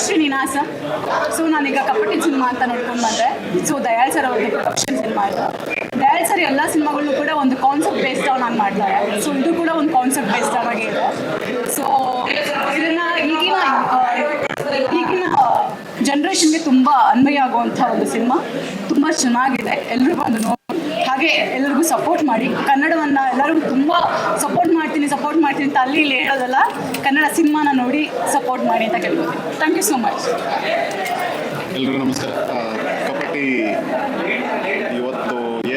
Shubhashree ನಿನಾಸ so ನಾನೀಗ ಕಪಟಿ cinema ಅಂತ ನೋಡ್ಕೊಂಡು ಬಂದೆ. ಸೊ ದಯಾಳ್ ಸರ್ ಅವ್ರದ್ದು ಪ್ರೊಡಕ್ಷನ್ ಸಿನಿಮಾ ಇದು. ದಯಾಳ್ ಸರ್ ಎಲ್ಲ ಸಿನಿಮಾಗಳನ್ನು ಕೂಡ ಒಂದು ಕಾನ್ಸೆಪ್ಟ್ ಬೇಸ್ಡ್ ಆನ್ ಆಗಿ ಮಾಡ್ತಾರೆ. ಸೊ ಇದು ಕೂಡ ಒಂದು ಕಾನ್ಸೆಪ್ಟ್ ಬೇಸ್ಡ್ ಆನ್ ಆಗಿ ಸೊ ಇದನ್ನ ಈಗಿನ ಈಗಿನ ಜನ್ರೇಷನ್ಗೆ ತುಂಬ ಅನ್ವಯ ಆಗುವಂಥ ಒಂದು ಸಿನಿಮಾ ತುಂಬ ಚೆನ್ನಾಗಿದೆ. ಎಲ್ಲರೂ ಬಂದು ನೋಡಿ. ಹಾಗೆ ಎಲ್ಲರಿಗೂ ಸಪೋರ್ಟ್ ಮಾಡಿ. ಕನ್ನಡವನ್ನು ಎಲ್ಲರಿಗೂ ತುಂಬ ಸಪೋರ್ಟ್ ಮಾಡ್ತೀನಿ ಸಪೋರ್ಟ್ ಮಾಡ್ತೀನಿ ಅಂತ ಅಲ್ಲಿ ಇಲ್ಲಿ ಹೇಳೋದಲ್ಲ, ಕನ್ನಡ ಸಿನಿಮಾನ ನೋಡಿ ಸಪೋರ್ಟ್ ಮಾಡಿ ಅಂತ ಕೇಳ್ಬೋದು ಥ್ಯಾಂಕ್ ಯು ಸೋ ಮಚ್ ಎಲ್ರಿಗೂ ನಮಸ್ಕಾರ. ಇವತ್ತು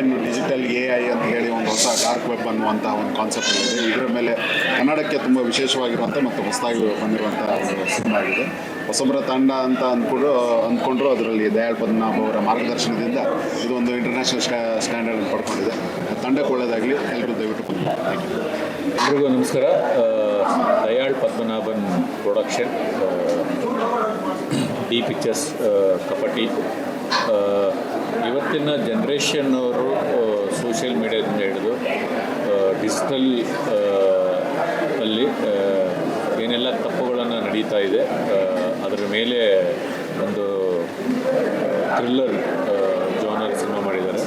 ಏನು ಡಿಜಿಟಲ್ ಎ ಐ ಅಂತ ಹೇಳಿ ಒಂದು ಹೊಸ ಡಾರ್ಕ್ ವೆಬ್ ಅನ್ನುವಂಥ ಒಂದು ಕಾನ್ಸೆಪ್ಟ್ ಇದೆ. ಇದರ ಮೇಲೆ ಕನ್ನಡಕ್ಕೆ ತುಂಬ ವಿಶೇಷವಾಗಿರುವಂಥ ಮತ್ತು ಹೊಸದಾಗಿ ಬಂದಿರುವಂಥ ಒಂದು ಸಿನಿಮಾ ಆಗಿದೆ. ಹೊಸಬರ ತಂಡ ಅಂತ ಅಂದ್ಕೊಂಡು ಅಂದ್ಕೊಂಡ್ರು ಅದರಲ್ಲಿ ದಯಾಳ್ ಪದ್ಮನಾಭ ಅವರ ಮಾರ್ಗದರ್ಶನದಿಂದ ಇದು ಒಂದು ಇಂಟರ್ನ್ಯಾಷನಲ್ ಸ್ಟ್ಯಾ ಸ್ಟ್ಯಾಂಡರ್ಡ್ ಪಡ್ಕೊಂಡಿದೆ. ತಂಡಕ್ಕೆ ಒಳ್ಳೆಯದಾಗಲಿ ಎಲ್ಲರೂ ದಯವಿಟ್ಟು ಎಲ್ರಿಗೂ ನಮಸ್ಕಾರ. Dayal Padmanabhan production D pictures Kapati ಇವತ್ತಿನ ಜನ್ರೇಷನ್ ಅವರು ಸೋಷಿಯಲ್ ಮೀಡಿಯಾದಿಂದ ಹಿಡಿದು ಡಿಜಿಟಲ್ ಅಲ್ಲಿ ಏನೆಲ್ಲ ತಪ್ಪುಗಳನ್ನು ನಡೀತಾ ಇದೆ ಅದರ ಮೇಲೆ ಒಂದು ಥ್ರಿಲ್ಲರ್ ಜಾನರ್ ಸಿನಿಮಾ ಮಾಡಿದ್ದಾರೆ.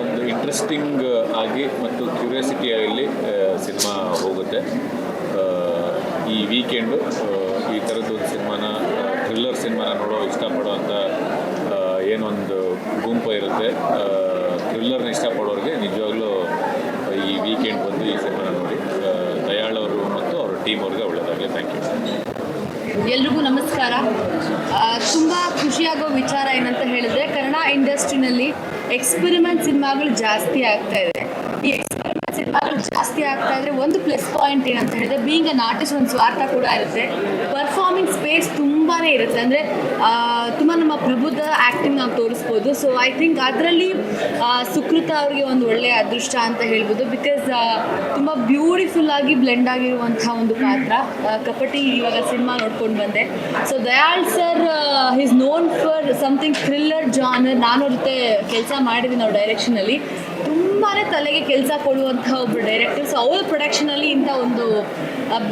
ಒಂದು ಇಂಟ್ರೆಸ್ಟಿಂಗ್ ಆಗಿ ಮತ್ತು ಕ್ಯೂರಿಯಾಸಿಟಿಯಲ್ಲಿ ಸಿನಿಮಾ ಹೋಗುತ್ತೆ. ಈ ವೀಕೆಂಡು ಈ ಥರದ್ದು ಒಂದು ಸಿನಿಮಾನ ಥ್ರಿಲ್ಲರ್ ಸಿನಿಮಾನ ನೋಡೋ ಇಷ್ಟಪಡೋವಂಥ ಆ, ಏನೊಂದು ಗುಂಪು ಇರುತ್ತೆ ಥ್ರಿಲ್ಲರ್ನ ಇಷ್ಟಪಡೋರಿಗೆ ನಿಜವಾಗ್ಲೂ ಈ ವೀಕೆಂಡ್ ಬಂದು ಈ ಸಿನಿಮಾನ ನೋಡಿ. ದಯಾಳ್ ಅವರು ಮತ್ತು ಅವ್ರ ಟೀಮ್ ಅವ್ರಿಗೆ ಒಳ್ಳೆಯದಾಗಲಿ ಥ್ಯಾಂಕ್ ಯು ಎಲ್ರಿಗೂ ನಮಸ್ಕಾರ. ತುಂಬ ಖುಷಿಯಾಗೋ ವಿಚಾರ ಏನಂತ ಹೇಳಿದ್ರೆ, ಕನ್ನಡ ಇಂಡಸ್ಟ್ರಿನಲ್ಲಿ ಎಕ್ಸ್ಪೆರಿಮೆಂಟ್ ಸಿನಿಮಾಗಳು ಜಾಸ್ತಿ ಆಗ್ತಾ ಇದೆ. ಈ ಎಕ್ಸ್ಪೆರಿಮೆಂಟ್ ಸಿನಿಮಾಗಳು ಜಾಸ್ತಿ ಆಗ್ತಾ ಇದ್ರೆ ಒಂದು ಪ್ಲಸ್ ಪಾಯಿಂಟ್ ಏನಂತ ಹೇಳಿದ್ರೆ, ಬೀಂಗ್ ಅನ್ ಆರ್ಟಿಸ್ಟ್ ಒಂದು ಸ್ವಾರ್ಥ ಕೂಡ ಇರುತ್ತೆ. ಪರ್ಫಾರ್ಮಿಂಗ್ ಸ್ಪೇಸ್ ತುಂಬಾ ಇರುತ್ತೆ. ಅಂದರೆ ತುಂಬ ನಮ್ಮ ಪ್ರಬುದ್ಧ ಆ್ಯಕ್ಟಿಂಗ್ ನಾವು ತೋರಿಸ್ಬೋದು. ಸೊ ಐ ಥಿಂಕ್ ಅದರಲ್ಲಿ ಸುಕೃತ ಅವ್ರಿಗೆ ಒಂದು ಒಳ್ಳೆಯ ಅದೃಷ್ಟ ಅಂತ ಹೇಳ್ಬೋದು. ಬಿಕಾಸ್ ತುಂಬ ಬ್ಯೂಟಿಫುಲ್ ಆಗಿ ಬ್ಲೆಂಡ್ ಆಗಿರುವಂಥ ಒಂದು ಪಾತ್ರ. ಕಪಟಿ ಇವಾಗ ಸಿನಿಮಾ ನೋಡ್ಕೊಂಡು ಬಂದೆ. So Dayal sir is known for something thriller genre ನಾನು ಜೊತೆ ಕೆಲಸ ಮಾಡಿದ್ದೀನಿ ನಾವು ಡೈರೆಕ್ಷನಲ್ಲಿ ತುಂಬಾ ತಲೆಗೆ ಕೆಲಸ ಕೊಡುವಂಥ ಒಬ್ಬರು ಡೈರೆಕ್ಟರ್ ಸೊ ಅವ್ರ ಪ್ರೊಡಕ್ಷನಲ್ಲಿ ಇಂಥ ಒಂದು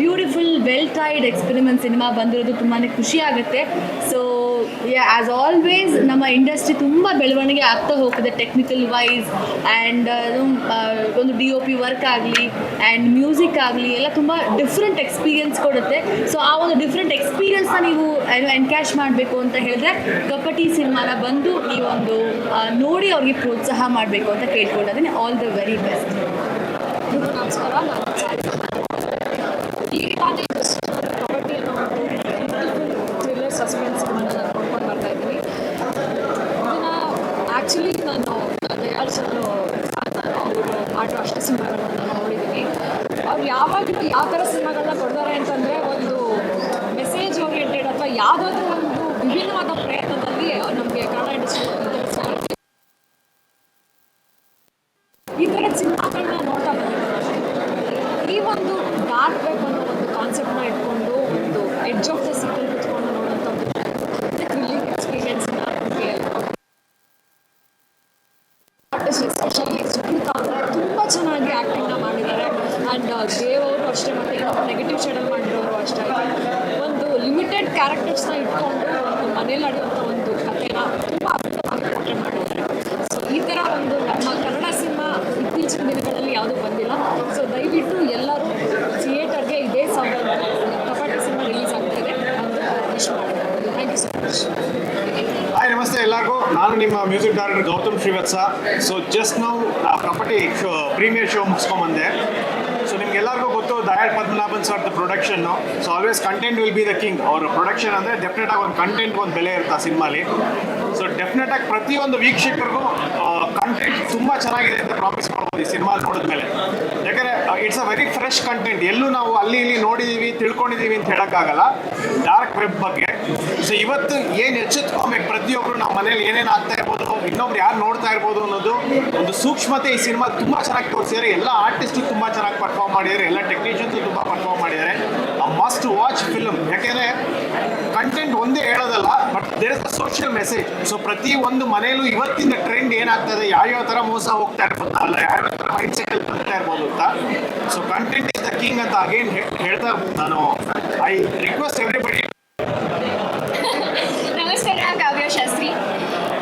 beautiful well tied experiment cinema ಬಂದಿರೋದು ತುಂಬಾ ಖುಷಿ ಆಗುತ್ತೆ. ಸೊ ಆ್ಯಸ್ ಆಲ್ವೇಸ್ ನಮ್ಮ ಇಂಡಸ್ಟ್ರಿ ತುಂಬ ಬೆಳವಣಿಗೆ ಆಗ್ತಾ ಹೋಗ್ತದೆ ಟೆಕ್ನಿಕಲ್ ವೈಸ್ ಆ್ಯಂಡ್ ಒಂದು ಡಿ ಒ ಪಿ ವರ್ಕ್ ಆಗಲಿ ಆ್ಯಂಡ್ ಮ್ಯೂಸಿಕ್ ಆಗಲಿ ಎಲ್ಲ ತುಂಬ ಡಿಫ್ರೆಂಟ್ ಎಕ್ಸ್ಪೀರಿಯನ್ಸ್ ಕೊಡುತ್ತೆ. ಸೊ ಆ ಒಂದು ಡಿಫ್ರೆಂಟ್ ಎಕ್ಸ್ಪೀರಿಯೆನ್ಸ್ನ ನೀವು ಎನ್ಕ್ಯಾಶ್ ಮಾಡಬೇಕು ಅಂತ ಹೇಳಿದ್ರೆ ಕಪಟಿ ಸಿನಿಮಾನ ಬಂದು ಈ ಒಂದು ನೋಡಿ ಅವ್ರಿಗೆ ಪ್ರೋತ್ಸಾಹ ಮಾಡಬೇಕು ಅಂತ ಕೇಳ್ಕೊಂಡಿದ್ದೀನಿ ಆಲ್ ದ ವೆರಿ ಬೆಸ್ಟ್ ನಮಸ್ಕಾರ ಥ್ರಿಲ್ಲರ್ ಸಸ್ಪೆನ್ಸ್ ನೋಡ್ಕೊಂಡು ಬರ್ತಾ ಇದ್ದೀನಿ. ಇದನ್ನು ಆ್ಯಕ್ಚುಲಿ ನಾನು ದಯಾಳ್ ಸರ್ ಅವರು ಆಟೋ ಅಷ್ಟೇ ನೋಡಿದ್ದೀನಿ. ಅವ್ರು ಯಾವಾಗಲೂ ಯಾವ ಥರ ಸಿನಿಮಾಗಳನ್ನ ಕೊಡ್ತಾರೆ ಅಂತಂದರೆ ಒಂದು ಮೆಸೇಜ್ ಓರಿಯೆಂಟೆಡ್ ಅಥವಾ ಯಾವುದಾದ್ರೂ ಒಂದು ವಿಭಿನ್ನವಾದ ಪ್ರಯತ್ನದಲ್ಲಿ ನಮಗೆ ಕನ್ನಡ ಇಂಡಸ್ಟ್ರಿ ಈ ಥರದ ಸಿನಿಮಾಗಳನ್ನ ನೋಡ್ತಾ ಬಂದಿದ್ದಾರೆ ಈ ಒಂದು ಡಾರ್ಕ್ ವೆಬ್ ಅನ್ನೋ ಒಂದು ಕಾನ್ಸೆಪ್ಟ್ನ ಇಟ್ಕೊಂಡು ಒಂದು ಎಡ್ಜ್ ಆಫ್ ದ ಸಿಟಿ ಕುತ್ಕೊಂಡು ನೋಡೋಂಥ ಒಂದು ಥ್ರಿಲ್ಲಿಂಗ್ ಎಕ್ಸ್ಪೀರಿಯನ್ಸ್ನ ನಮಗೆ ಆರ್ಟಿಸ್ಟ್ ಎಸ್ಪೆಷಲಿ ಸುಕೃತ ಅಂದರೆ ತುಂಬ ಚೆನ್ನಾಗಿ ಆ್ಯಕ್ಟಿಂಗ್ನ ಮಾಡಿದ್ದಾರೆ ಆ್ಯಂಡ್ ದೇವ್ ಅವರು ಅಷ್ಟೇ ಮತ್ತು ಇನ್ನೊಬ್ಬ ನೆಗೆಟಿವ್ ಶೇಡಲ್ಲಿ ಮಾಡಿರೋರು ಅಷ್ಟೇ ಒಂದು ಲಿಮಿಟೆಡ್ ಕ್ಯಾರೆಕ್ಟರ್ಸ್ನ ಇಟ್ಕೊಂಡು ನಡೆಯುವಂಥ ಒಂದು ಕಥೆನ ತುಂಬ ಅದ್ಭುತವಾಗಿ ಪೋರ್ಟ್ರೆ ಮಾಡಿದ್ದಾರೆ ಸೊ ಈ ಥರ ಒಂದು ನಮ್ಮ ಕನ್ನಡ ಸಿನಿಮಾ ಇತ್ತೀಚಿನ ದಿನಗಳಲ್ಲಿ ಯಾವುದೂ ಬಂದಿಲ್ಲ. ಸೊ ದಯವಿಟ್ಟು ಎಲ್ಲರೂ ಥಿಯೇಟರ್ಗೆ ಇದೇ ಸಂಬಂಧ ಕಪಾಟಿ ಸಿನಿಮಾ ರಿಲೀಸ್ ಮಾಡಿದ್ದಾರೆ thank you so much hi ನಮಸ್ತೆ ಎಲ್ಲರಿಗೂ. ನಾನು ನಿಮ್ಮ music director Gautham Srivatsa. So just ನಾವು ಪ್ರಾಪರ್ಟಿ ಶೋ ಪ್ರೀಮಿಯರ್ ಶೋ ಮುಗಿಸ್ಕೊಂಬಂದೆ. Dayal Padmanabhan sir production so always content will be the king ಅವರ ಪ್ರೊಡಕ್ಷನ್ ಅಂದ್ರೆ ಡೆಫಿನೆಟ್ ಆಗಿ ಒಂದು ಕಂಟೆಂಟ್ ಒಂದು ಬೆಲೆ ಇರುತ್ತೆ ಆ ಸಿನಿಮಾಲಿ. ಸೊ ಡೆಫಿನೆಟ್ ಆಗಿ ಪ್ರತಿಯೊಂದು ವೀಕ್ಷಕರಿಗೂ ಕಂಟೆಂಟ್ ತುಂಬಾ ಚೆನ್ನಾಗಿದೆ ಅಂತ ಪ್ರಾಮಿಸ್ ಮಾಡ್ಬೋದು ಈ ಸಿನಿಮಾ ನೋಡಿದ್ಮೇಲೆ. ಯಾಕಂದರೆ it's a very fresh content ಎಲ್ಲೂ ನಾವು ಅಲ್ಲಿ ಇಲ್ಲಿ ನೋಡಿದೀವಿ, ತಿಳ್ಕೊಂಡಿದೀವಿ ಅಂತ ಹೇಳೋಕ್ಕಾಗಲ್ಲ. ಡಾರ್ಕ್ ವೆಬ್ ಬಗ್ಗೆ. ಸೊ ಇವತ್ತು ಏನು ಎಚ್ಚೆತ್ಕೊಬೇಕು ಪ್ರತಿಯೊಬ್ಬರು ನಮ್ಮ ಮನೇಲಿ ಏನೇನು ಆಗ್ತಾ ಇರ್ಬೋದು, ಇನ್ನೊಬ್ರು ಯಾರು ನೋಡ್ತಾ ಇರ್ಬೋದು ಅನ್ನೋದು ಒಂದು ಸೂಕ್ಷ್ಮತೆ ಈ ಸಿನಿಮಾ ತುಂಬ ಚೆನ್ನಾಗಿ ತೋರಿಸಿದ್ದಾರೆ ಎಲ್ಲ ಆರ್ಟಿಸ್ಟು ತುಂಬ ಚೆನ್ನಾಗಿ ಪರ್ಫಾರ್ಮ್ ಮಾಡಿದ್ದಾರೆ ಎಲ್ಲ ಟೆಕ್ನಿಷಿಯನ್ಸ್ ತುಂಬ ಪರ್ಫಾರ್ಮ್ ಮಾಡಿದ್ದಾರೆ ಮಸ್ಟ್ ವಾಚ್ ಫಿಲ್ಮ್ ಯಾಕೆಂದರೆ ಕಂಟೆಂಟ್ ಒಂದೇ ಹೇಳೋದಲ್ಲ but there is a social message so ಪ್ರತಿ ಒಂದು ಮನೆಯಲ್ಲೂ ಇವತ್ತಿನ ಟ್ರೆಂಡ್ ಏನಾಗ್ತದೆ ಯಾವ್ಯಾವ ಥರ ಮೋಸ ಹೋಗ್ತಾ ಇರ್ಬೋದು, ಅಲ್ಲ, ಯಾವ್ಯಾವ ಥರ ಮೈಂಡ್ ಸೆಟ್ ಬರ್ತಾ ಇರ್ಬೋದು ಅಂತ. So content is the king ಅಂತ ಅಗೇನ್ ಹೇಳ್ತಾ ನಾನು. ಐ ರಿಕ್ವೆಸ್ಟ್ ಎವ್ರಿಬಡಿ ನಮಸ್ಕಾರ ಕಾವ್ಯ ಶಾಸ್ತ್ರಿ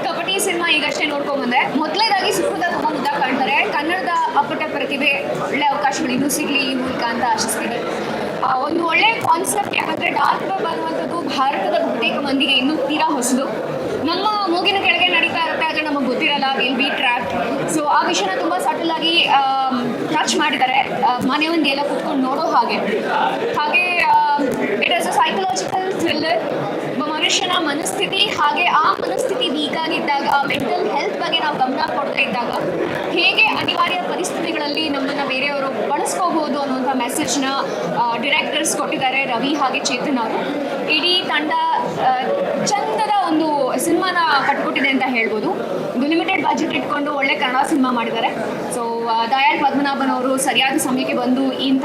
ಕಪಟಿ ಸಿನಿಮಾ ಈಗಷ್ಟೇ ನೋಡ್ಕೊಂಡ್ ಬಂದೆ ಮೊದಲನೇದಾಗಿ ಸುಖದ ತುಂಬ ಮುದ್ದ ಕಾಣ್ತಾರೆ ಕನ್ನಡದ ಅಪ್ಪಟ ಪ್ರತಿಭೆ ಒಳ್ಳೆ ಅವಕಾಶಗಳು ಇನ್ನೂ ಸಿಗಲಿ ಈ ಮೂಲಕ ಅಂತ ಆಶಿಸ್ತೀನಿ. ಒಂದು ಒಳ್ಳೆ ಕಾನ್ಸೆಪ್ಟ್ ಯಾಕಂದರೆ ಡಾರ್ಕ್ ವೆಬ್ ಅನ್ನುವಂಥದ್ದು ಭಾರತದ ಬಹುತೇಕ ಮಂದಿಗೆ ಇನ್ನೂ ತೀರಾ ಹೊಸದು. ನಮ್ಮ ಮೂಗಿನ ಕೆಳಗೆ ನಡೀತಾ ಇರುತ್ತೆ ಆದರೆ ನಮಗೆ ಗೊತ್ತಿರಲ್ಲ ವಿಲ್ ಬಿ ಟ್ರ್ಯಾಕ್ ಸೊ ಆ ವಿಷಯನ ತುಂಬ ಸಟಲ್ ಆಗಿ ಟಚ್ ಮಾಡಿದ್ದಾರೆ. ಮನೆ ಒಂದು ಎಲ್ಲ ಕೂತ್ಕೊಂಡು ನೋಡೋ ಹಾಗೆ. ಹಾಗೆ it as a psychological thriller ಮನುಷ್ಯನ ಮನಸ್ಥಿತಿ ಹಾಗೆ ಆ ಮನಸ್ಥಿತಿ ವೀಕ್ ಆಗಿದ್ದಾಗ, ಆ ಮೆಂಟಲ್ ಹೆಲ್ತ್ ಬಗ್ಗೆ ನಾವು ಗಮನ ಕೊಡ್ತಾ ಇದ್ದಾಗ ಹೇಗೆ ಅನಿವಾರ್ಯ ಪರಿಸ್ಥಿತಿಗಳಲ್ಲಿ ನಮ್ಮನ್ನು ಬೇರೆಯವರು ಬಳಸ್ಕೋಬಹುದು ಅನ್ನುವಂಥ ಮೆಸೇಜ್ನ ಡಿರೆಕ್ಟರ್ಸ್ ಕೊಟ್ಟಿದ್ದಾರೆ ರವಿ ಹಾಗೆ ಚೇತನ್ ಅವರು. ಇಡೀ ತಂಡ ಚಂದದ ಒಂದು ಸಿನಿಮಾನ ಕಟ್ಕೊಟ್ಟಿದೆ ಅಂತ ಹೇಳ್ಬೋದು. ಒಂದು ಲಿಮಿಟೆಡ್ ಬಜೆಟ್ ಇಟ್ಕೊಂಡು ಒಳ್ಳೆ ಕನ್ನಡ ಸಿನಿಮಾ ಮಾಡಿದ್ದಾರೆ. ಸೊ ದಯಾಳ್ ಪದ್ಮನಾಭನ್ ಅವರು ಸರಿಯಾದ ಸಮಯಕ್ಕೆ ಬಂದು ಇಂಥ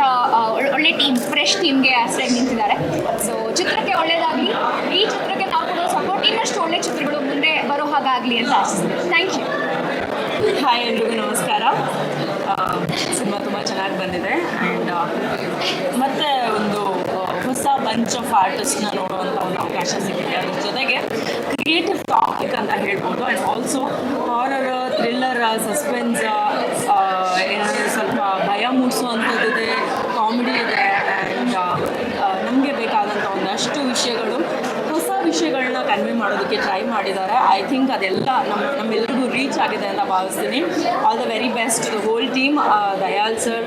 ಒಳ್ಳೆ ಟೀಮ್ ಫ್ರೆಶ್ ಟೀಮ್ಗೆ ಆಶ್ರಯ ನಿಂತಿದ್ದಾರೆ ಸೊ ಚಿತ್ರಕ್ಕೆ ಒಳ್ಳೆಯದಾಗಲಿ ಈ ಚಿತ್ರಕ್ಕೆ ನಾವು ಕೊಡೋ ಸಪೋರ್ಟ್ ಇನ್ನಷ್ಟು ಒಳ್ಳೆ ಚಿತ್ರಗಳು ಮುಂದೆ ಹಾಗಾಗಲಿ ಅಂತ. ಥ್ಯಾಂಕ್ ಯು ಹಾಯ್ ಎಲ್ರಿಗೂ ನಮಸ್ಕಾರ. ಸಿನಿಮಾ ತುಂಬ ಚೆನ್ನಾಗಿ ಬಂದಿದೆ. ಆ್ಯಂಡ್ ಮತ್ತೆ ಒಂದು ಹೊಸ ಬಂಚ್ ಆಫ್ ಆರ್ಟಿಸ್ಟ್ನ ನೋಡುವಂಥ ಒಂದು ಅವಕಾಶ ಸಿಕ್ಕಿದೆ ಅದ್ರ ಜೊತೆಗೆ ಕ್ರಿಯೇಟಿವ್ ಟಾಪಿಕ್ ಅಂತ ಹೇಳ್ಬೋದು. And also horror thriller suspense ಏನಾದರೂ ಸ್ವಲ್ಪ ಭಯ ಮೂಡಿಸುವಂಥದ್ದಿದೆ ಕಾಮಿಡಿ ಇದೆ ಆ್ಯಂಡ್ ನಮಗೆ ಬೇಕಾದಂಥ ಒಂದಷ್ಟು ವಿಷಯಗಳು ಹೊಸ ವಿಷಯಗಳನ್ನ ಕನ್ವೆ ಮಾಡೋದಕ್ಕೆ ಟ್ರೈ ಮಾಡಿದ್ದಾರೆ ಐ ಥಿಂಕ್ ಅದೆಲ್ಲ ನಮ್ಮ ನಮ್ಮೆಲ್ಲರಿಗೂ ರೀಚ್ ಆಗಿದೆ ಅಂತ ಭಾವಿಸ್ತೀನಿ. All the very best the whole team Dayal sir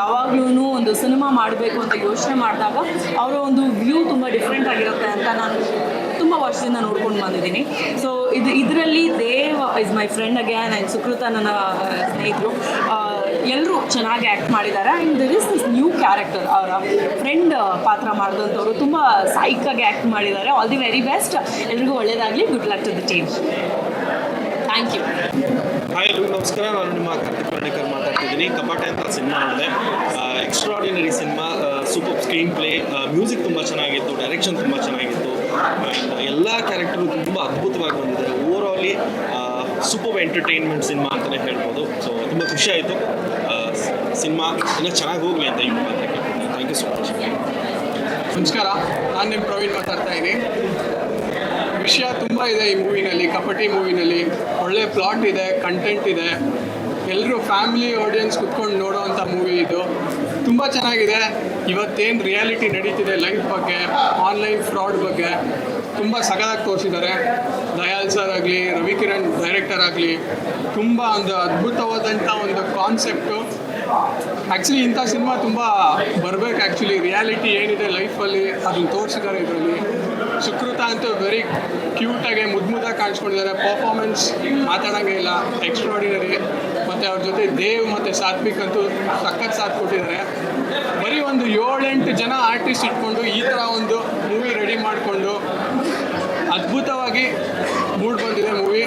ಯಾವಾಗ್ಲೂ ಒಂದು ಸಿನಿಮಾ ಮಾಡಬೇಕು ಅಂತ ಯೋಚನೆ ಮಾಡಿದಾಗ ಅವರ ಒಂದು ವ್ಯೂ ತುಂಬ ಡಿಫ್ರೆಂಟ್ ಆಗಿರುತ್ತೆ ಅಂತ ನಾನು ತುಂಬ ವರ್ಷದಿಂದ ನೋಡ್ಕೊಂಡು ಬಂದಿದ್ದೀನಿ. ಸೊ ಇದು, ಇದರಲ್ಲಿ Dev is my friend again and Sukrutha ನನ್ನ ಸ್ನೇಹಿತರು. ಎಲ್ಲರೂ ಚೆನ್ನಾಗಿ ಆ್ಯಕ್ಟ್ ಮಾಡಿದ್ದಾರೆ. And there is this new character ಅವರ ಫ್ರೆಂಡ್ ಪಾತ್ರ ಮಾಡಿದಂಥವ್ರು ತುಂಬ ಸೈಕಾಗಿ ಆ್ಯಕ್ಟ್ ಮಾಡಿದ್ದಾರೆ. ಆಲ್ ದಿ ವೆರಿ ಬೆಸ್ಟ್ ಎಲ್ರಿಗೂ ಒಳ್ಳೆಯದಾಗಲಿ good luck to the team thank you hi ಎಲ್ರಿಗೂ ನಮಸ್ಕಾರ. ನಾನು ನಿಮ್ಮ ಕಾರ್ತಿಕ್ ಪರ್ಣಿಕರ್ ಮಾತಾಡ್ತಿದ್ದೀನಿ. ಕಪಾಟೆ ಅಂತ ಸಿನಿಮಾ ನೋಡಿದೆ extraordinary cinema super screenplay music ತುಂಬ ಚೆನ್ನಾಗಿತ್ತು ಡೈರೆಕ್ಷನ್ ತುಂಬ ಚೆನ್ನಾಗಿತ್ತು. ಎಲ್ಲ ಕ್ಯಾರೆಕ್ಟರ್ಗೂ ತುಂಬ ಅದ್ಭುತವಾಗಿ ಬಂದಿದೆ. Overall super entertainment cinema ಅಂತಲೇ ಹೇಳ್ಬೋದು. ಸೊ ತುಂಬ ಖುಷಿ ಆಯಿತು. ಸಿನಿಮಾ ಇನ್ನೂ ಚೆನ್ನಾಗಿ ಹೋಗಲಿ ಅಂತ ಈ ಮುಖಾಂತರ ಥ್ಯಾಂಕ್ ಯು ಸೊ ಮಚ್ ನಮಸ್ಕಾರ. ನಾನು ನಿಮ್ಮ ಪ್ರವೀಣ್ ಮಾತಾಡ್ತಾ ಇದ್ದೀನಿ. ವಿಷಯ ತುಂಬ ಇದೆ ಈ ಮೂವಿನಲ್ಲಿ ಕಪಟಿ ಮೂವಿನಲ್ಲಿ. ಒಳ್ಳೆ ಪ್ಲಾಟ್ ಇದೆ ಕಂಟೆಂಟ್ ಇದೆ. ಎಲ್ಲರೂ ಫ್ಯಾಮಿಲಿ ಆಡಿಯನ್ಸ್ ಕುತ್ಕೊಂಡು ನೋಡೋವಂಥ ಮೂವಿ ಇದು. ತುಂಬ ಚೆನ್ನಾಗಿದೆ. ಇವತ್ತೇನು ರಿಯಾಲಿಟಿ ನಡೀತಿದೆ ಲೈಫ್ ಬಗ್ಗೆ ಆನ್ಲೈನ್ ಫ್ರಾಡ್ ಬಗ್ಗೆ. ತುಂಬ ಸಗದಾಗಿ ತೋರಿಸಿದ್ದಾರೆ. ದಯಾಲ್ ಸರ್ ಆಗಲಿ, ರವಿಕಿರಣ್ ಡೈರೆಕ್ಟರ್ ಆಗಲಿ, ತುಂಬ ಒಂದು ಅದ್ಭುತವಾದಂಥ ಒಂದು ಕಾನ್ಸೆಪ್ಟು ಆ್ಯಕ್ಚುಲಿ ಇಂಥ ಸಿನಿಮಾ ತುಂಬ ಬರಬೇಕು ಆ್ಯಕ್ಚುಲಿ ರಿಯಾಲಿಟಿ ಏನಿದೆ ಲೈಫಲ್ಲಿ ಅದನ್ನು ತೋರಿಸಿದ್ದಾರೆ ಇದರಲ್ಲಿ. ಸುಕೃತ ಅಂತೂ ವೆರಿ ಕ್ಯೂಟಾಗಿ ಮುದ್ದು ಮುದ್ದಾಗಿ ಕಾಣಿಸ್ಕೊಂಡಿದ್ದಾರೆ. ಪರ್ಫಾರ್ಮೆನ್ಸ್ ಮಾತಾಡೋಂಗೆ ಇಲ್ಲ ಎಕ್ಸ್ಟ್ರಾಡಿನರಿ ಮತ್ತು ಅವ್ರ ಜೊತೆ ದೇವ್ ಮತ್ತು ಸಾತ್ವಿಕ್ ಅಂತೂ ಸಖತ್ ಸಾಥ್ ಕೊಟ್ಟಿದ್ದಾರೆ. ಬರೀ ಒಂದು ಏಳೆಂಟು ಜನ ಆರ್ಟಿಸ್ಟ್ ಇಟ್ಕೊಂಡು ಈ ಥರ ಒಂದು ಮೂವಿ ರೆಡಿ ಮಾಡಿಕೊಂಡು ಅದ್ಭುತವಾಗಿ ಮೂಡ್ ಬಂದಿದೆ ಮೂವಿ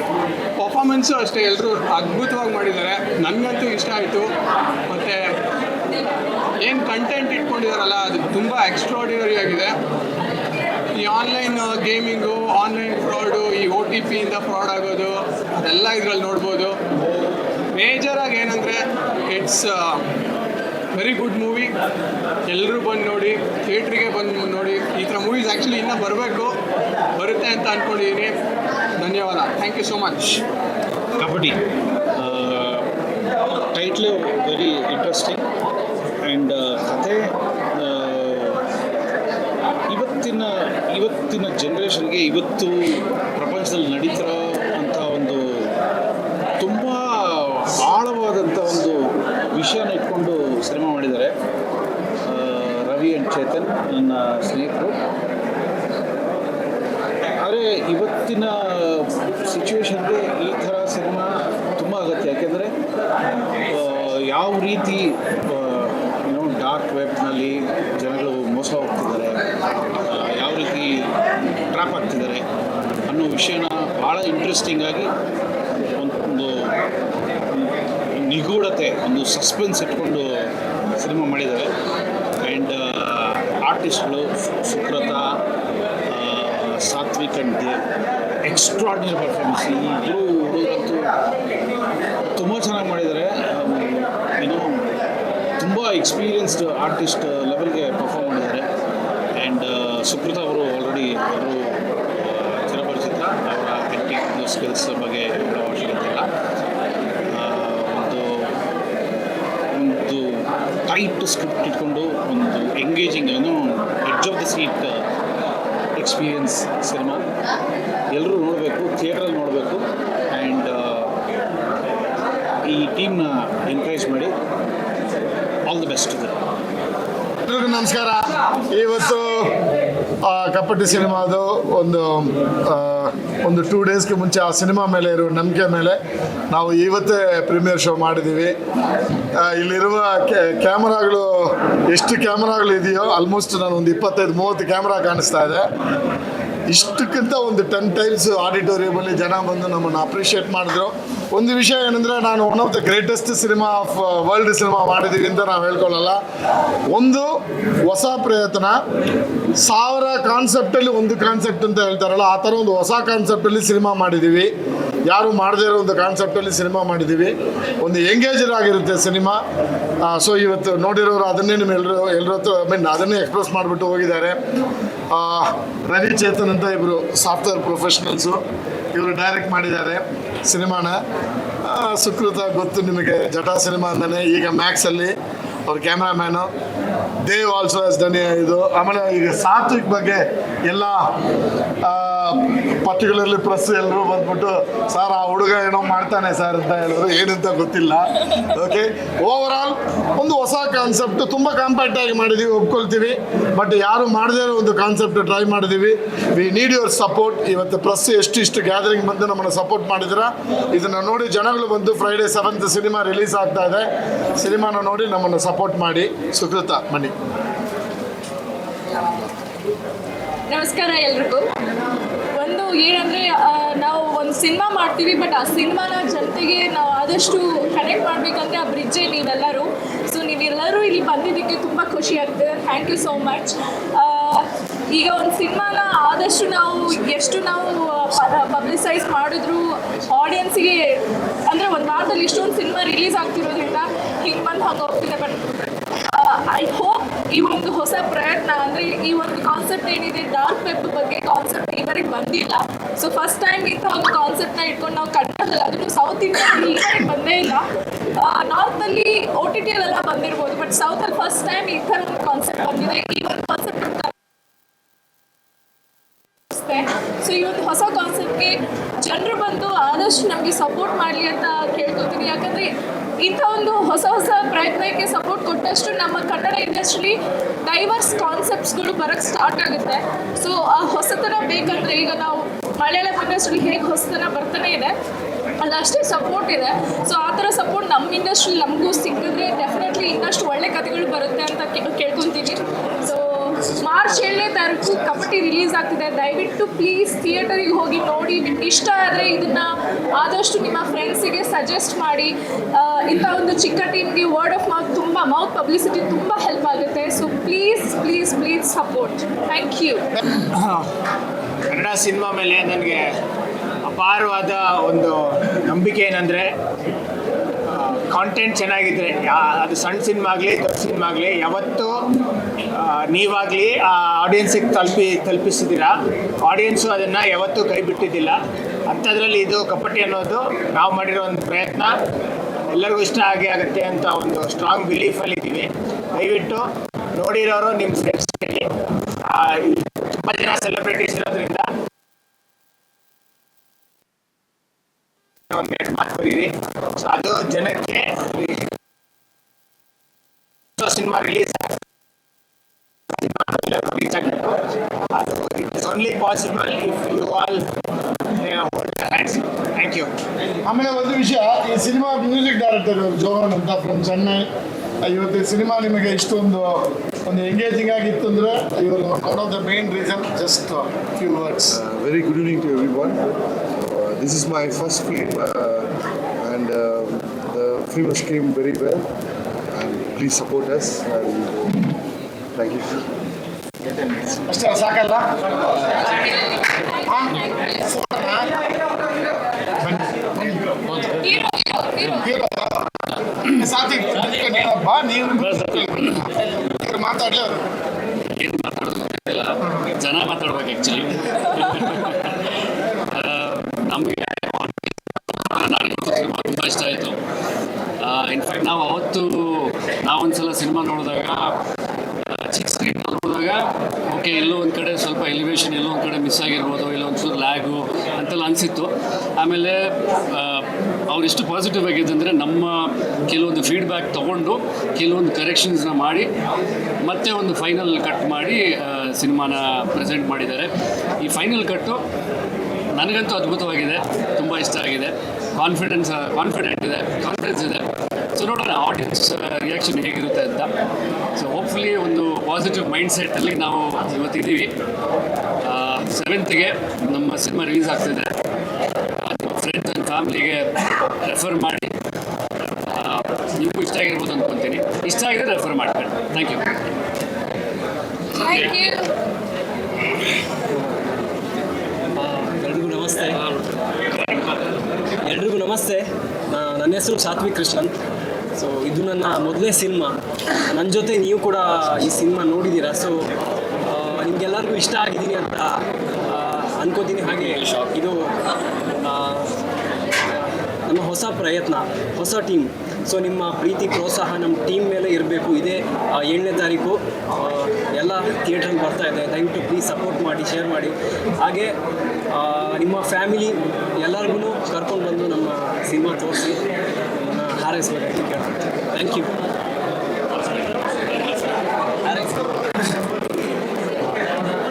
ಪರ್ಫಾರ್ಮೆನ್ಸು ಅಷ್ಟೇ ಎಲ್ಲರೂ ಅದ್ಭುತವಾಗಿ ಮಾಡಿದ್ದಾರೆ. ನನಗಂತೂ ಇಷ್ಟ ಆಯಿತು. ಮತ್ತು ಏನು ಕಂಟೆಂಟ್ ಇಟ್ಕೊಂಡಿದಾರಲ್ಲ, ಅದು ತುಂಬ ಎಕ್ಸ್ಟ್ರಾಡಿನರಿ ಆಗಿದೆ. ಈ ಆನ್ಲೈನ್ ಗೇಮಿಂಗು ಆನ್ಲೈನ್ ಫ್ರಾಡು ಈ ಒ ಟಿ ಪಿಯಿಂದ ಫ್ರಾಡ್ ಆಗೋದು, ಅದೆಲ್ಲ ಇದರಲ್ಲಿ ನೋಡ್ಬೋದು. ಮೇಜರಾಗಿ ಏನಂದರೆ ಇಟ್ಸ್ ವೆರಿ ಗುಡ್ ಮೂವಿ ಎಲ್ಲರೂ ಬಂದು ನೋಡಿ ಥಿಯೇಟ್ರಿಗೆ ಬಂದು ನೋಡಿ, ಈ ಥರ ಮೂವೀಸ್ ಆ್ಯಕ್ಚುಲಿ ಇನ್ನೂ ಬರಬೇಕು, ಬರುತ್ತೆ ಅಂತ ಅಂದ್ಕೊಂಡಿದ್ದೀನಿ ಧನ್ಯವಾದ. Thank you so much kabaddi title very interesting and ಕತೆ ಇವತ್ತಿನ ಇವತ್ತಿನ ಜನ್ರೇಷನ್ಗೆ ಇವತ್ತು ಪ್ರಪಂಚದಲ್ಲಿ ನಡೀತಿರೋ ಅಂಥ ಒಂದು ತುಂಬ ಆಳವಾದಂಥ ಒಂದು ವಿಷಯನ ಇಟ್ಕೊಂಡು ಸಿನಿಮಾ ಮಾಡಿದ್ದಾರೆ ಆ, ರವಿ ಆ್ಯಂಡ್ ಚೇತನ್, ನನ್ನ ಸ್ನೇಹಿತರು. ಆದರೆ ಇವತ್ತಿನ ಸಿಚುವೇಶನ್ಗೆ ಈ ಥರ ಸಿನಿಮಾ ತುಂಬ ಆಗುತ್ತೆ ಯಾಕೆಂದರೆ ಯಾವ ರೀತಿ ಏನೋ ಡಾರ್ಕ್ ವೆಬ್ನಲ್ಲಿ ಜನಗಳು ಮೋಸ ಹೋಗ್ತಿದ್ದಾರೆ ಯಾವ ರೀತಿ ಟ್ರಾಪ್ ಆಗ್ತಿದ್ದಾರೆ ಅನ್ನೋ ವಿಷಯನ ಭಾಳ ಇಂಟ್ರೆಸ್ಟಿಂಗಾಗಿ ಒಂದು ನಿಗೂಢತೆ, ಒಂದು ಸಸ್ಪೆನ್ಸ್ ಇಟ್ಕೊಂಡು ಸಿನಿಮಾ ಮಾಡಿದ್ದಾರೆ. ಆರ್ಟಿಸ್ಟ್ಗಳು ಸುಕ್ರತಾ ಸಾತ್ವಿಕ್ ಅಂತ ಎಕ್ಸ್ಟ್ರಾಡಿನರಿ ಪರ್ಫಾರ್ಮೆನ್ಸ್ ಇಬ್ಬರು ಹುಡುಗರಂತೂ ತುಂಬ ಚೆನ್ನಾಗಿ ಮಾಡಿದ್ದಾರೆ. ಏನೋ ತುಂಬ ಎಕ್ಸ್ಪೀರಿಯನ್ಸ್ಡ್ ಆರ್ಟಿಸ್ಟ್ ಲೆವೆಲ್ಗೆ ಪರ್ಫಾರ್ಮ್ ಮಾಡಿದ್ದಾರೆ. ಆ್ಯಂಡ್ ಸುಕೃತ ಅವರು ಆಲ್ರೆಡಿ ಅವರು ಚಿರಪರಿಚಿತ. ಅವರ ಆ್ಯಕ್ಟಿಂಗ್ ಸ್ಕಿಲ್ಸ್ ಬಗ್ಗೆ ಹೇಳೋ ಅವಶ್ಯಕತೆ ಇಲ್ಲ. ಒಂದು ಒಂದು ಟೈಟ್ ಸ್ಕ್ರಿಪ್ಟ್ ಇಟ್ಕೊಂಡು ಒಂದು ಎಂಗೇಜಿಂಗ್ ಏನು ಸೀಟ್ ಎಕ್ಸ್ಪೀರಿಯನ್ಸ್ ಸಿನಿಮಾ ಎಲ್ಲರೂ ನೋಡಬೇಕು ಥಿಯೇಟ್ರಲ್ಲಿ ನೋಡಬೇಕು. ಆ್ಯಂಡ್ ಈ ಟೀಮ್ನ ಎನ್ಕರೇಜ್ ಮಾಡಿ ಆಲ್ ದ ಬೆಸ್ಟ್ ಎಲ್ರಿಗೂ ನಮಸ್ಕಾರ. ಇವತ್ತು ಕಪಟಿ ಸಿನಿಮಾದು ಒಂದು ಒಂದು ಟೂ ಡೇಸ್ಗೆ ಮುಂಚೆ ಆ ಸಿನಿಮಾ ಮೇಲೆ ಇರೋ ನಂಬಿಕೆ ಮೇಲೆ ನಾವು ಇವತ್ತೇ ಪ್ರೀಮಿಯರ್ ಶೋ ಮಾಡಿದ್ದೀವಿ. ಇಲ್ಲಿರುವ ಕ್ಯಾಮರಾಗಳು ಎಷ್ಟು ಕ್ಯಾಮ್ರಾಗಳು ಇದೆಯೋ ಆಲ್ಮೋಸ್ಟ್ ನಾನು ಒಂದು ಇಪ್ಪತ್ತೈದು, ಮೂವತ್ತು ಕ್ಯಾಮ್ರಾ ಕಾಣಿಸ್ತಾ ಇದೆ. ಇಷ್ಟಕ್ಕಿಂತ ಒಂದು ಟೆನ್ ಟೈಮ್ಸ್ ಆಡಿಟೋರಿಯಮಲ್ಲಿ ಜನ ಬಂದು ನಮ್ಮನ್ನು ಅಪ್ರಿಷಿಯೇಟ್ ಮಾಡಿದ್ರು. ಒಂದು ವಿಷಯ ಏನಂದರೆ, ನಾನು one of the greatest cinema of world cinema ಮಾಡಿದ್ದೀವಿ ಅಂತ ನಾವು ಹೇಳ್ಕೊಳ್ಳಲ್ಲ. ಒಂದು ಹೊಸ ಪ್ರಯತ್ನ, ಸಾವಿರ ಕಾನ್ಸೆಪ್ಟಲ್ಲಿ ಒಂದು ಕಾನ್ಸೆಪ್ಟ್ ಅಂತ ಹೇಳ್ತಾರಲ್ಲ, ಆ ಥರ ಒಂದು ಹೊಸ ಕಾನ್ಸೆಪ್ಟಲ್ಲಿ ಸಿನಿಮಾ ಮಾಡಿದ್ದೀವಿ ಯಾರು ಮಾಡದೇ ಇರೋ ಒಂದು ಕಾನ್ಸೆಪ್ಟಲ್ಲಿ ಸಿನಿಮಾ ಮಾಡಿದ್ದೀವಿ. ಒಂದು ಎಂಗೇಜರ್ ಆಗಿರುತ್ತೆ ಸಿನಿಮಾ ಸೊ ಇವತ್ತು ನೋಡಿರೋರು ಅದನ್ನೇ ನಿಮ್ಮ ಎಲ್ಲರೂ ಎಲ್ಲರ ಹತ್ರ ಐ ಮೀನ್ ಅದನ್ನೇ ಎಕ್ಸ್ಪ್ರೆಸ್ ಮಾಡಿಬಿಟ್ಟು ಹೋಗಿದ್ದಾರೆ. ರವಿ ಚೇತನ್ ಅಂತ ಇಬ್ಬರು ಸಾಫ್ಟ್ವೇರ್ ಪ್ರೊಫೆಷನಲ್ಸು ಇವರು ಡೈರೆಕ್ಟ್ ಮಾಡಿದ್ದಾರೆ ಸಿನಿಮಾನ ಸುಕೃತ ಗೊತ್ತು ನಿಮಗೆ ಜಟಾ ಸಿನಿಮಾ ಅಂತಾನೆ. ಈಗ ಮ್ಯಾಕ್ಸಲ್ಲಿ ಅವ್ರ ಕ್ಯಾಮ್ರಾಮ್ಯಾನು ದೇವ್ ಆಲ್ಸೋ ದನಿ ಇದು. ಆಮೇಲೆ ಈಗ ಸಾತ್ವಿಕ್ ಬಗ್ಗೆ ಎಲ್ಲ ಪರ್ಟಿಕ್ಯುಲರ್ಲಿ ಪ್ರೆಸ್ ಎಲ್ಲರೂ ಬಂದ್ಬಿಟ್ಟು, ಸರ್, ಆ ಹುಡುಗ ಏನೋ ಮಾಡ್ತಾನೆ ಸರ್ ಅಂತ ಹೇಳಿದ್ರು ಏನಂತ ಗೊತ್ತಿಲ್ಲ. ಓಕೆ ಓವರ್ ಆಲ್ ಒಂದು ಹೊಸ ಕಾನ್ಸೆಪ್ಟ್ ತುಂಬ ಕಾಂಪ್ಯಾಕ್ಟ್ ಆಗಿ ಮಾಡಿದ್ದೀವಿ ಒಪ್ಕೊಳ್ತೀವಿ. ಬಟ್ ಯಾರು ಮಾಡದೇ ಇರೋ ಒಂದು ಕಾನ್ಸೆಪ್ಟ್ ಟ್ರೈ ಮಾಡಿದೀವಿ. ವಿ ನೀಡ್ ಯುವರ್ ಸಪೋರ್ಟ್ ಇವತ್ತು ಪ್ರೆಸ್ ಎಷ್ಟು ಇಷ್ಟು ಗ್ಯಾದರಿಂಗ್ ಬಂದು ನಮ್ಮನ್ನು ಸಪೋರ್ಟ್ ಮಾಡಿದ್ರ ಇದನ್ನು ನೋಡಿ ಜನಗಳು ಬಂದು ಫ್ರೈಡೇ ಸೆವೆಂತ್ ಸಿನಿಮಾ ರಿಲೀಸ್ ಆಗ್ತಾ ಇದೆ. ಸಿನಿಮಾನ ನೋಡಿ ನಮ್ಮನ್ನು ಸಪೋರ್ಟ್ ಮಾಡಿ. ಸುಕೃತ. ಮನಿ. ನಮಸ್ಕಾರ ಎಲ್ರಿಗೂ. ಒಂದು ಏನಂದರೆ ನಾವು ಒಂದು ಸಿನಿಮಾ ಮಾಡ್ತೀವಿ, ಬಟ್ ಆ ಸಿನಿಮಾನ ಜನತೆಗೆ ನಾವು ಆದಷ್ಟು ಕನೆಕ್ಟ್ ಮಾಡಬೇಕಂದ್ರೆ ಆ ಬ್ರಿಡ್ಜೇ ನೀವೆಲ್ಲರೂ. ಸೊ ನೀವೆಲ್ಲರೂ ಇಲ್ಲಿ ಬಂದಿದ್ದಕ್ಕೆ ತುಂಬ ಖುಷಿ ಆಗ್ತದೆ. ಥ್ಯಾಂಕ್ ಯು ಸೋ ಮಚ್ ಈಗ ಒಂದು ಸಿನಿಮಾನ ಆದಷ್ಟು ನಾವು, ಎಷ್ಟು ನಾವು ಪಬ್ಲಿಸೈಸ್ ಮಾಡಿದ್ರು ಆಡಿಯನ್ಸಿಗೆ ಅಂದರೆ ಒಂದು ವಾರದಲ್ಲಿ ಇಷ್ಟೊಂದು ಸಿನಿಮಾ ರಿಲೀಸ್ ಆಗ್ತಿರೋದ್ರಿಂದ ಹಿಂಗೆ ಬಂದು ಹಂಗೆ ಹೋಗ್ತಿದೆ ಬಟ್ ಐ ಹೋಪ್ ಈ ಒಂದು ಹೊಸ ಪ್ರಯತ್ನ ಅಂದ್ರೆ ಈ ಒಂದು ಕಾನ್ಸೆಪ್ಟ್ ಏನಿದೆ ಡಾರ್ಕ್ ವೆಬ್ ಬಗ್ಗೆ ಕಾನ್ಸೆಪ್ಟ್ ಈವರೆಗೆ ಬಂದಿಲ್ಲ. ಸೊ ಫಸ್ಟ್ ಟೈಮ್ ಇಂಥ ಒಂದು ಕಾನ್ಸೆಪ್ಟ್ನ ಇಟ್ಕೊಂಡು ನಾವು ಕನ್ನಡದಲ್ಲಿ, ಅದನ್ನು ಸೌತ್ ಇಂಡಿಯಾದಲ್ಲಿ ಬಂದೇ ಇಲ್ಲ. ನಾರ್ತಲ್ಲಿ ಓ ಟಿ ಟಿಯಲ್ಲೆಲ್ಲ ಬಂದಿರ್ಬೋದು ಬಟ್ ಸೌತಲ್ಲಿ ಫಸ್ಟ್ ಟೈಮ್ ಈ ಥರ ಒಂದು ಕಾನ್ಸೆಪ್ಟ್ ಬಂದಿದೆ. ಈ ಒಂದು ಕಾನ್ಸೆಪ್ಟ್ ಸೊ ಈ ಒಂದು ಹೊಸ ಕಾನ್ಸೆಪ್ಟ್ಗೆ ಜನರು ಬಂದು ಆದಷ್ಟು ನಮಗೆ ಸಪೋರ್ಟ್ ಮಾಡಲಿ ಅಂತ ಕೇಳ್ಕೊತೀನಿ. ಯಾಕಂದರೆ ಇಂಥ ಒಂದು ಹೊಸ ಹೊಸ ಪ್ರಯತ್ನಕ್ಕೆ ಸಪೋರ್ಟ್ ಕೊಟ್ಟಷ್ಟು ನಮ್ಮ ಕನ್ನಡ ಇಂಡಸ್ಟ್ರಿ ಡೈವರ್ಸ್ ಕಾನ್ಸೆಪ್ಟ್ಸ್ಗಳು ಬರೋಕ್ಕೆ ಸ್ಟಾರ್ಟ್ ಆಗುತ್ತೆ. ಸೊ ಆ ಹೊಸತನ ಬೇಕಂದರೆ ಈಗ ನಾವು ಮಲಯಾಳಂ ಇಂಡಸ್ಟ್ರಿ ಹೇಗೆ ಹೊಸತನ ಬರ್ತಾನೆ ಇದೆ ಅದಷ್ಟೇ ಸಪೋರ್ಟ್ ಇದೆ. ಸೊ ಆ ಥರ ಸಪೋರ್ಟ್ ನಮ್ಮ ಇಂಡಸ್ಟ್ರಿ ನಮಗೂ ಸಿಕ್ಕಿದ್ರೆ ಡೆಫಿನೆಟ್ಲಿ ಇನ್ನಷ್ಟು ಒಳ್ಳೆ ಕಥೆಗಳು ಬರುತ್ತೆ ಅಂತ ಕೇಳ್ತೀವಿ ಮಾರ್ಚ್ ಏಳನೇ ತಾರೀಕು ಕಬಡ್ಡಿ ರಿಲೀಸ್ ಆಗ್ತಿದೆ. ದಯವಿಟ್ಟು ಪ್ಲೀಸ್ ಥಿಯೇಟರಿಗೆ ಹೋಗಿ ನೋಡಿ. ನಿಮ್ಗೆ ಇಷ್ಟ ಆದರೆ ಇದನ್ನ ಆದಷ್ಟು ನಿಮ್ಮ ಫ್ರೆಂಡ್ಸಿಗೆ ಸಜೆಸ್ಟ್ ಮಾಡಿ. ಇಂಥ ಒಂದು ಚಿಕ್ಕ ಟೀಮ್ಗೆ ವರ್ಡ್ ಆಫ್ ಮೌತ್ ತುಂಬ ಮೌತ್ ಪಬ್ಲಿಸಿಟಿ ತುಂಬ ಹೆಲ್ಪ್ ಆಗುತ್ತೆ. So please please please support thank you Kannada cinema ಮೇಲೆ ನನಗೆ ಅಪಾರವಾದ ಒಂದು ನಂಬಿಕೆ ಏನಂದರೆ ಕಾಂಟೆಂಟ್ ಚೆನ್ನಾಗಿದ್ರೆ ಅದು ಸಣ್ಣ ಸಿನಿಮಾ ಆಗಲಿ ದೊಡ್ಡ ಸಿನಿಮಾ ಆಗಲಿ ಯಾವತ್ತೂ ನೀವಾಗಲಿ, ಆ ಆಡಿಯನ್ಸಿಗೆ ತಲುಪಿ ತಲುಪಿಸಿದ್ದೀರಾ ಆಡಿಯನ್ಸು ಅದನ್ನು ಯಾವತ್ತೂ ಕೈ ಬಿಟ್ಟಿದ್ದಿಲ್ಲ ಅಂಥದ್ರಲ್ಲಿ ಇದು ಕಪಟಿ ಅನ್ನೋದು ನಾವು ಮಾಡಿರೋ ಒಂದು ಪ್ರಯತ್ನ. ಎಲ್ಲರಿಗೂ ಇಷ್ಟ ಆಗಿ ಆಗುತ್ತೆ ಅಂತ ಒಂದು ಸ್ಟ್ರಾಂಗ್ ಬಿಲೀಫಲ್ಲಿದ್ದೀವಿ ದಯವಿಟ್ಟು ನೋಡಿರೋರು ನಿಮ್ಮ ಫ್ರೆಂಡ್ಸ್ ತುಂಬ ಜನ ಸೆಲೆಬ್ರಿಟೀಸ್ ಇರೋದ್ರಿಂದ ಎರಡು ಮಾತು ಬರೀರಿ ಸೊ ಅದು ಜನಕ್ಕೆ ಸಿನಿಮಾ ರಿಲೀಸ್ ರೀಚ್ ಆಗಬೇಕು ಅದು it is only possible thank you ಆಮೇಲೆ ಒಂದು ವಿಷಯ, ಈ ಸಿನಿಮಾ ಮ್ಯೂಸಿಕ್ ಡೈರೆಕ್ಟರ್ ಜೋಹನ್ ಅಂತ ಫ್ರಮ್ ಚೆನ್ನೈ ಇವತ್ತು ಸಿನಿಮಾ ನಿಮಗೆ ಇಷ್ಟೊಂದು ಒಂದು ಎಂಗೇಜಿಂಗ್ ಆಗಿತ್ತು ಅಂದ್ರೆ ಇವರು one of the main reason just few words very good evening to every everyone. Uh, this is my first film, uh, and um the film has came very well. And please support us. And thank you. ಅಷ್ಟೇ ಸಾಕಲ್ಲ ಹಾ? ಬನ್ನಿ. ಸಾಥಿ ಬಾ ನೀವು ಮಾತಾಡ್ಲಿ ಅವ್ರು ಏನು ಮಾತಾಡೋದು ಗೊತ್ತಿಲ್ಲ ಜನ ಮಾತಾಡ್ಬೇಕು ಆ್ಯಕ್ಚುಲಿ ಓಕೆ, ಎಲ್ಲೋ ಒಂದು ಕಡೆ ಸ್ವಲ್ಪ ಎಲಿವೇಶನ್ ಎಲ್ಲೋ ಒಂದು ಕಡೆ ಮಿಸ್ ಆಗಿರ್ಬೋದು, ಇಲ್ಲ ಒಂಚೂರು ಲ್ಯಾಗು ಅಂತೆಲ್ಲ ಅನಿಸಿತ್ತು. ಆಮೇಲೆ ಅವ್ರು ಎಷ್ಟು ಪಾಸಿಟಿವ್ ಆಗಿದೆ ಅಂದರೆ ನಮ್ಮ ಕೆಲವೊಂದು ಫೀಡ್ಬ್ಯಾಕ್ ತೊಗೊಂಡು ಕೆಲವೊಂದು ಕರೆಕ್ಷನ್ಸ್ನ ಮಾಡಿ, ಮತ್ತೆ ಒಂದು ಫೈನಲ್ ಕಟ್ ಮಾಡಿ ಸಿನಿಮಾನ ಪ್ರೆಸೆಂಟ್ ಮಾಡಿದ್ದಾರೆ. ಈ ಫೈನಲ್ ಕಟ್ಟು ನನಗಂತೂ ಅದ್ಭುತವಾಗಿದೆ, ತುಂಬ ಇಷ್ಟ ಆಗಿದೆ. ಕಾನ್ಫಿಡೆನ್ಸ್ ಕಾನ್ಫಿಡೆಂಟ್ ಇದೆ ಕಾನ್ಫಿಡೆನ್ಸ್ ಇದೆ. ಸೊ ನೋಡೋಣ ಆಡಿಯನ್ಸ್ ರಿಯಾಕ್ಷನ್ ಹೇಗಿರುತ್ತೆ ಅಂತ. ಸೊ ಹೋಪ್ಫುಲಿ ಒಂದು ಪಾಸಿಟಿವ್ ಮೈಂಡ್ ಸೆಟ್ಟಲ್ಲಿ ನಾವು ಇವತ್ತಿದ್ದೀವಿ. ಸೆವೆಂತ್ಗೆ ನಮ್ಮ ಸಿನಿಮಾ ರಿಲೀಸ್ ಆಗ್ತಿದೆ. ನಿಮ್ಮ ಫ್ರೆಂಡ್ಸ್ ಆ್ಯಂಡ್ ಫ್ಯಾಮಿಲಿಗೆ ರೆಫರ್ ಮಾಡಿ. ನಿಮಗೂ ಇಷ್ಟ ಆಗಿರ್ಬೋದು ಅಂದ್ಕೊತೀನಿ ಇಷ್ಟ ಆಗಿದ್ರೆ ರೆಫರ್ ಮಾಡ್ಕೊಳ್ಳಿ. ಥ್ಯಾಂಕ್ ಯು ಎಲ್ರಿಗೂ ನಮಸ್ತೆ. ಎಲ್ರಿಗೂ ನಮಸ್ತೆ. ನನ್ನ ಹೆಸರು ಸಾತ್ವಿಕ್ ಕೃಷ್ಣನ್. ಸೊ ಇದು ನನ್ನ ಮೊದಲನೇ ಸಿನಿಮಾ. ನನ್ನ ಜೊತೆ ನೀವು ಕೂಡ ಈ ಸಿನಿಮಾ ನೋಡಿದ್ದೀರಾ ಸೊ ನಿಮಗೆಲ್ಲರಿಗೂ ಇಷ್ಟ ಆಗಿದ್ದೀನಿ ಅಂತ ಅನ್ಕೋತೀನಿ ಹಾಗೆ ಇದು ನಮ್ಮ ಹೊಸ ಪ್ರಯತ್ನ ಹೊಸ ಟೀಮ್ ಸೊ ನಿಮ್ಮ ಪ್ರೀತಿ ಪ್ರೋತ್ಸಾಹ ನಮ್ಮ ಟೀಮ್ ಮೇಲೆ ಇರಬೇಕು. ಇದೇ ಏಳನೇ ತಾರೀಕು. ಎಲ್ಲ ಥಿಯೇಟ್ರಲ್ಲಿ ಬರ್ತಾ ಇದೆ. ದಯವಿಟ್ಟು ಪ್ಲೀಸ್ ಸಪೋರ್ಟ್ ಮಾಡಿ ಶೇರ್ ಮಾಡಿ. ಹಾಗೆ ನಿಮ್ಮ ಫ್ಯಾಮಿಲಿ ಎಲ್ಲರಿಗೂ ಕರ್ಕೊಂಡು ಬಂದು ನಮ್ಮ ಸಿನಿಮಾ ತೋರಿಸಿ. ಹಾರೈಸ್ಬೇಕಂತ ಕೇಳ್ತೀನಿ ಥ್ಯಾಂಕ್ ಯು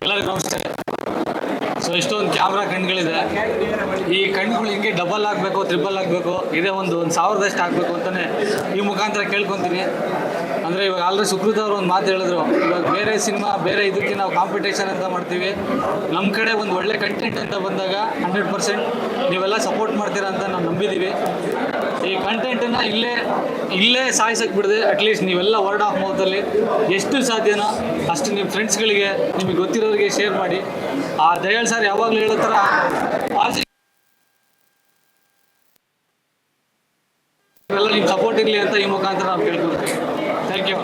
ಎಲ್ಲರಿಗೂ ನಮಸ್ತೆ. ಸೊ ಇಷ್ಟೊಂದು ಕ್ಯಾಮ್ರಾ ಕಣ್ಗಳಿದೆ. ಈ ಕಣ್ಗಳು ಹಿಂಗೆ ಡಬಲ್ ಆಗಬೇಕು ತ್ರಿಬಲ್ ಆಗಬೇಕು, ಇದೇ ಒಂದು ಒಂದು ಸಾವಿರದಷ್ಟು ಆಗಬೇಕು ಅಂತಲೇ ಈ ಮುಖಾಂತರ ಕೇಳ್ಕೊತೀನಿ. ಅಂದರೆ ಇವಾಗ ಆಲ್ರೆಡಿ ಸುಕೃತ ಅವರು ಒಂದು ಮಾತು ಹೇಳಿದ್ರು. ಇವಾಗ ಬೇರೆ ಸಿನಿಮಾ, ಬೇರೆ ಇದಕ್ಕೆ ನಾವು ಕಾಂಪಿಟೇಷನ್ ಅಂತ ಮಾಡ್ತೀವಿ. ನಮ್ಮ ಕಡೆ ಒಂದು ಒಳ್ಳೆ ಕಂಟೆಂಟ್ ಅಂತ ಬಂದಾಗ ಹಂಡ್ರೆಡ್ ಪರ್ಸೆಂಟ್ ನೀವೆಲ್ಲ ಸಪೋರ್ಟ್ ಮಾಡ್ತೀರಾ ಅಂತ ನಾವು ನಂಬಿದ್ದೀವಿ ಈ ಕಂಟೆಂಟನ್ನು ಇಲ್ಲೇ ಇಲ್ಲೇ ಸಾಯಿಸಕ್ಕೆ ಬಿಡದೆ. ಅಟ್ಲೀಸ್ಟ್ ನೀವೆಲ್ಲ ವರ್ಡ್ ಆಫ್ ಮೌತಲ್ಲಿ ಎಷ್ಟು ಸಾಧ್ಯನೋ ಅಷ್ಟು ನಿಮ್ಮ ಫ್ರೆಂಡ್ಸ್ಗಳಿಗೆ ನಿಮಗೆ ಗೊತ್ತಿರೋರಿಗೆ ಶೇರ್ ಮಾಡಿ. ಆ ದಯಾಳ್ ಸರ್ ಯಾವಾಗಲೂ ಹೇಳೋ ಎಲ್ಲ ನಿಮ್ಮ ಸಪೋರ್ಟ್ ಇರಲಿ ಅಂತ ಈ ಮುಖಾಂತರ ನಾವು ಕೇಳ್ಕೊಳ್ತೀವಿ. Thank you